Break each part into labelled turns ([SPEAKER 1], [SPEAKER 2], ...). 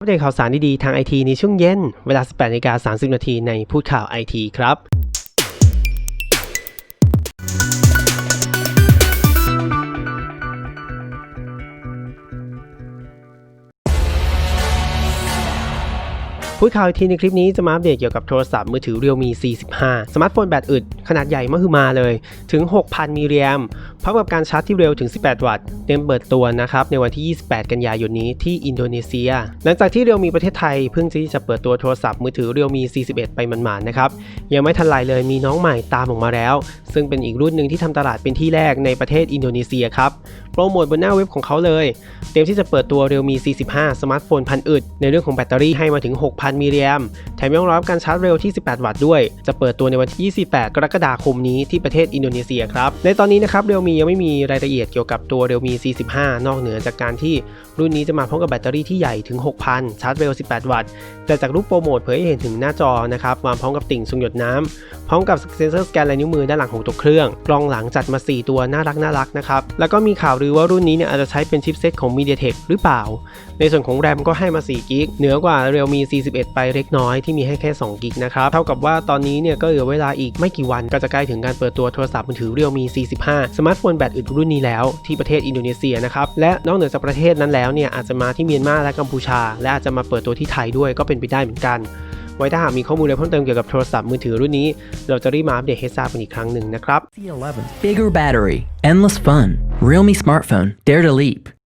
[SPEAKER 1] อัปเดตข่าวสารดีๆ ทางไอทีในช่วงเย็น เวลา 18นาฬิกา30 นาทีในพูดข่าวไอทีครับพูดข่าวอีกทีในคลิปนี้จะมาอัปเดตเกี่ยวกับโทรศัพท์มือถือ Realme C15 สมาร์ทโฟนแบตอึด ขนาดใหญ่มหึมาเลย ถึง 6,000มิลลิแอมป์พร้อมกับการชาร์จที่เร็วถึง 18 วัตต์ เตรียมเปิดตัวนะครับในวันที่ 28 กันยายนนี้ที่อินโดนีเซีย หลังจากที่เรียวมีประเทศไทยเพิ่งที่จะเปิดตัวโทรศัพท์มือถือเรียวมี 41 ไปหมันๆนะครับ ยังไม่ทันไรเลยมีน้องใหม่ตามออกมาแล้ว ซึ่งเป็นอีกรุ่นหนึ่งที่ทำตลาดเป็นที่แรกในประเทศอินโดนีเซียครับ ปรโมทบนหน้าเว็บของเขาเลย เตรียมที่จะเปิดตัว Realme C15 สมาร์ทโฟนพันอึด ในเรื่องของแบตเตอรี่ให้มาถึง 6,000 มิลลิแอมแถมยังรองรับการชาร์จเร็วที่ 18 วัตต์ด้วย จะเปิดตัวในวันที่ 28 กรกฎาคมนี้ที่ประเทศอินโดนีเซียครับ ในตอนนี้นะครับ Realme ยังไม่มีรายละเอียดเกี่ยวกับตัว Realme C15 นอกเหนือจากการที่รุ่นนี้จะมาพร้อมกับแบตเตอรี่ที่ใหญ่ถึง 6,000 ชาร์จเร็ว 18 วัตต์ แต่จากรูปโปรโมทเผยให้เห็นถึงหน้าจอนะครับมาพร้อมกับติ่งทรงหยดน้ำพร้อมกับเซ็นเซอร์สแกนลายนิ้วมือด้านหลังของตัวเครื่อง กล้องหลังจัดมา 4 ตัวน่ารักน่ารักนะครับแล้วก็มีข่าวลืือว่ารุ่นนี้เนี่ยอาจจะใช้เป็นชิปเซตของ MediaTek หรือเปล่า ในส่วนของแรมก็ให้มา4กิกเหนือกว่า Realme C11 ไปเล็กน้อยที่มีให้แค่2กิกนะครับเท่ากับว่าตอนนี้เนี่ยก็เหลือเวลาอีกไม่กี่วันก็จะใกล้ถึงการเปิดตัวโทรศัพท์มือถือ Realme C15 สมาร์ทโฟนแบตอึดรุ่นนี้แล้วที่ประเทศอินโดนีเซียนะครับและนอกเหนือจากประเทศนั้นแล้วเนี่ยอาจจะมาที่เมียนมาและกัมพูชา และอาจจะมาเปิดตัวที่ไทยด้วยก็เป็นไปได้เหมือนกัน ไว้ถ้าหากมีข้อมูลอะไรเพิ่มเติมเกี่ยวกับโทรศัพท์มือถือรุ่นนี้ เราจะรีบมาอัปเดตให้ทราบกันอีกครั้งหนึ่งนะครับ
[SPEAKER 2] C11. Bigger battery, endless fun. Realme smartphone. Dare to leap.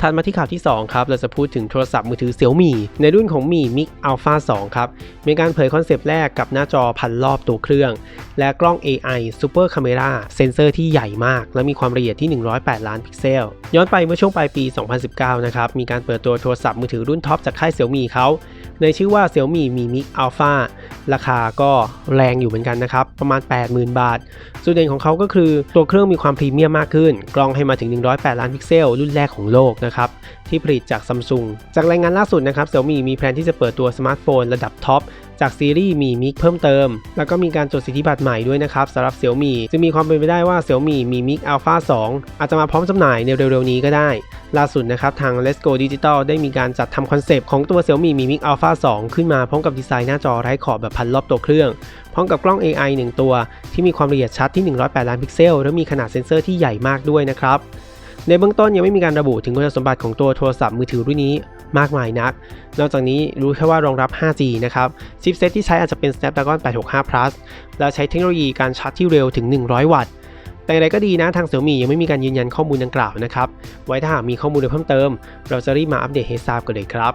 [SPEAKER 1] ถัดมาที่ข่าวที่ 2 ครับ เราจะพูดถึงโทรศัพท์มือถือเซี่ยวมี่ ในรุ่นของมี่มิกอัลฟา2 ครับ มีการเผยคอนเซปต์แรกกับหน้าจอพันรอบตัวเครื่อง และกล้อง AI Super Camera เซนเซอร์ที่ใหญ่มาก และมีความละเอียดที่ 108 ล้านพิกเซล ย้อนไปเมื่อช่วงปลายปี 2019 นะครับ มีการเปิดตัวโทรศัพท์มือถือรุ่นท็อปจากค่ายเซี่ยวมี่เขา ในชื่อว่า Xiaomi Mi Mix Alpha ราคาก็แรงอยู่เหมือนกันนะครับ ประมาณ 80,000 บาท จุดเด่นของเขาก็คือตัวเครื่องมีความพรีเมียมมากขึ้น กล้องให้มาถึง 108 ล้านพิกเซล รุ่นแรกของโลกนะครับ ที่ผลิตจากซัมซุงจากรายงานล่าสุดนะครับ Xiaomi มีแผนที่จะเปิดตัวสมาร์ทโฟนระดับท็อป จากซีรีส์มีมิกเพิ่มเติม แล้วก็มีการจดสิทธิบัตรใหม่ด้วยนะครับสำหรับ Xiaomi จึงมีความเป็นไปได้ว่า Xiaomi มีมีมิก Alpha 2อาจจะมาพร้อมจำหน่ายในเร็วๆนี้ก็ได้ ล่าสุดนะครับทาง Let's Go Digital ได้มีการจัดทำคอนเซปต์ของตัว Xiaomi Mi Mix Alpha 2 ขึ้นมาพร้อมกับดีไซน์หน้าจอไร้ขอบแบบพันรอบตัวเครื่อง พร้อมกับกล้อง AI 1 ตัว ที่มีความละเอียดชัดที่ 108 ล้านพิกเซล และมีขนาดเซ็นเซอร์ที่ใหญ่มากด้วยนะครับในเบื้องต้นยังไม่มีการระบุถึงคุณสมบัติของตัวโทรศัพท์มือถือรุ่นนี้ มากมายนัก นอกจากนี้รู้แค่ว่ารองรับ 5G นะครับชิปเซตที่ใช้อาจจะเป็น Snapdragon 865 Plus และใช้เทคโนโลยีการชาร์จที่เร็วถึง 100 วัตต์แต่อย่างไรก็ดีนะทาง Xiaomi ยังไม่มีการยืนยันข้อมูลดังกล่าวนะครับ ไว้ถ้าหากมีข้อมูลเพิ่มเติม เราจะรีบมาอัปเดตให้ทราบกันเลยครับ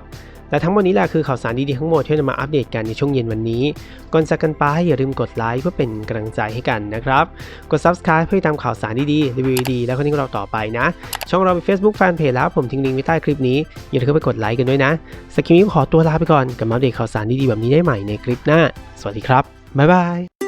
[SPEAKER 1] และทั้งหมดนี้แหละคือข่าวสารดีๆทั้งหมดที่นำมาอัปเดตกันในช่วงเย็นวันนี้ ก่อนจากกันไปอย่าลืมกดไลค์เพื่อเป็นกำลังใจให้กันนะครับ กด subscribe เพื่อตามข่าวสารดีๆรีวิวดีๆแล้วก็นิ่งเราต่อไปนะ ช่องเรามี Facebook Fanpage แล้วผมทิ้งลิงก์ไว้ใต้คลิปนี้ อย่าลืมไปกดไลค์กันด้วยนะสกิมนี้ขอตัวลาไปก่อนกับมาอัปเดตข่าวสารดีๆแบบนี้ได้ใหม่ในคลิปหน้า สวัสดีครับบ๊ายบาย